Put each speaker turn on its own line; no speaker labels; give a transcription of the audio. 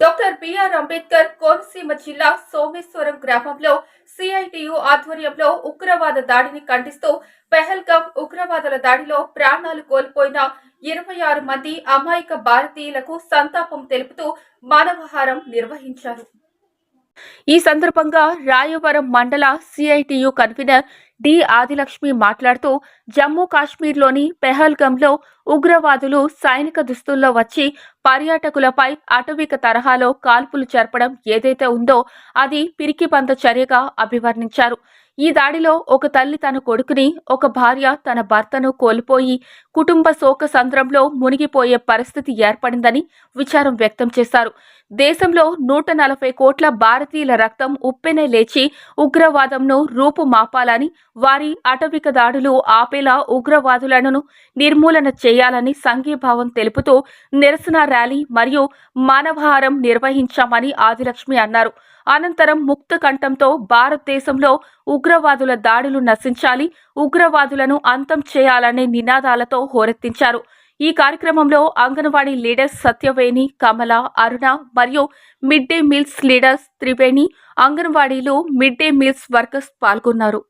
Doctor BR Ambedkar Konaseema జిల్లా సోమేశ్వరం గ్రామంలో CITU ఆధ్వర్యంలో ఉగ్రవాద దాడిని ఖండిస్తూ పెహల్గాం ఉగ్రవాదుల దాడిలో ప్రాణాలు కోల్పోయిన ఇరవై ఆరు మంది అమాయక భారతీయులకు సంతాపం తెలుపుతూ మానవహారం నిర్వహించారు. ఈ సందర్భంగా రాయవరం మండల సిఐటియు కన్వీనర్ డి ఆదిలక్ష్మి మాట్లాడుతూ జమ్మూ కాశ్మీర్లోని పెహల్గంలో ఉగ్రవాదులు సైనిక దుస్తుల్లో వచ్చి పర్యాటకులపై అటవిక తరహాలో కాల్పులు జరపడం ఏదైతే ఉందో అది పిరికిపంద చర్యగా అభివర్ణించారు. ఈ దాడిలో ఒక తల్లి తన కొడుకుని ఒక భార్య తన భర్తను కోల్పోయి కుటుంబ శోక సంద్రంలో మునిగిపోయే పరిస్థితి ఏర్పడిందని విచారం వ్యక్తం చేశారు. దేశంలో నూట నలభై కోట్ల భారతీయుల రక్తం ఉప్పెనే లేచి ఉగ్రవాదంను రూపుమాపాలని వారి అటవిక దాడులు ఆపేలా ఉగ్రవాదులను నిర్మూలన చేయాలని సంఘీభావం తెలుపుతూ నిరసన ర్యాలీ మరియు మానవహారం నిర్వహించామని ఆదిలక్ష్మి అన్నారు. అనంతరం ముక్త కంఠంతో భారతదేశంలో ఉగ్రవాదుల దాడులు నశించాలి ఉగ్రవాదులను అంతం చేయాలనే నినాదాలతో హోరెత్తించారు. ఈ కార్యక్రమంలో అంగన్వాడీ లీడర్స్ సత్యవేణి కమల అరుణ మరియు mid day meals leaders Triveni అంగన్వాడీలు మిడ్ డే మీల్స్ వర్కర్స్ పాల్గొన్నారు.